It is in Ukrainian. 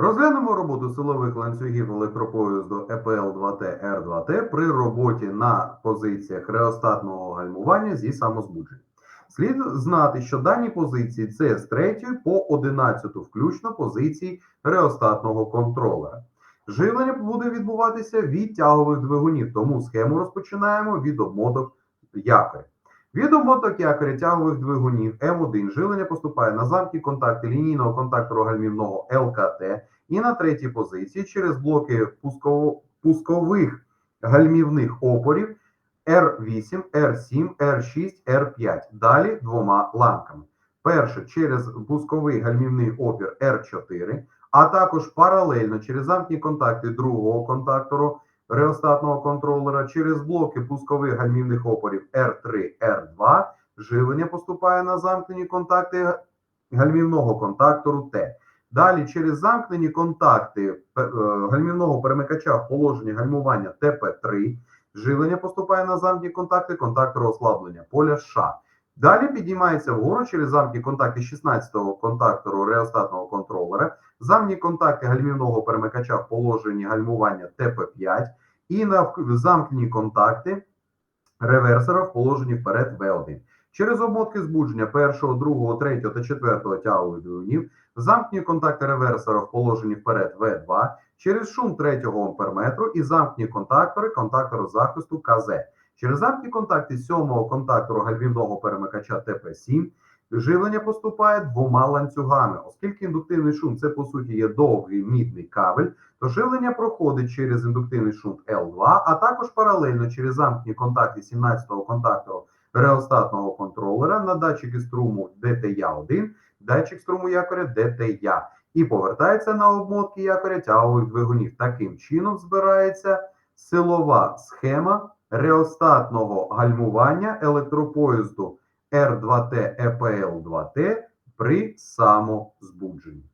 Розглянемо роботу силових ланцюгів електропоїзду ЕПЛ-2Т Р2Т при роботі на позиціях реостатного гальмування зі самозбудженням. Слід знати, що дані позиції це з 3 по 11 включно позиції реостатного контролера. Живлення буде відбуватися від тягових двигунів, тому схему розпочинаємо від обмоток якоря. Від обмоток якоря двигунів М1 живлення поступає на замки контакти лінійного контактору гальмівного ЛКТ і на третій позиції через блоки пускових гальмівних опорів R8, R7, R6, R5. Далі двома ланками. Перше через пусковий гальмівний опір R4, а також паралельно через замкні контакти другого контактору реостатного контролера через блоки пускових гальмівних опорів R3, R2 живлення поступає на замкнені контакти гальмівного контактору Т. Далі через замкнені контакти е, гальмівного перемикача в положенні гальмування ТП3 живлення поступає на замкні контакти контактору ослаблення поля США. Далі підіймається вгору через замки контакти 16-го контактору реостатного контролера, замні контакти гальмівного перемикача в положенні гальмування ТП5 і на замкнені контакти реверсора в положенні вперед В1. Через обмотки збудження першого, другого, третього та четвертого тягових двигунів, замкні контакти реверсора в положенні вперед В2, через шум третього амперметру і замкні контактори контактору захисту КЗ. Через замкні контакти сьомого контактору гальмівного перемикача ТП7 живлення поступає двома ланцюгами, оскільки індуктивний шум це по суті є довгий мідний кабель, то живлення проходить через індуктивний шунт L2, а також паралельно через замкні контакти 17-го контактору реостатного контролера на датчики струму DTA1, датчик струму якоря DTA і повертається на обмотки якоря тягових двигунів. Таким чином збирається силова схема реостатного гальмування електропоїзду Р2Т ЕПЛ-2Т при самозбудженні.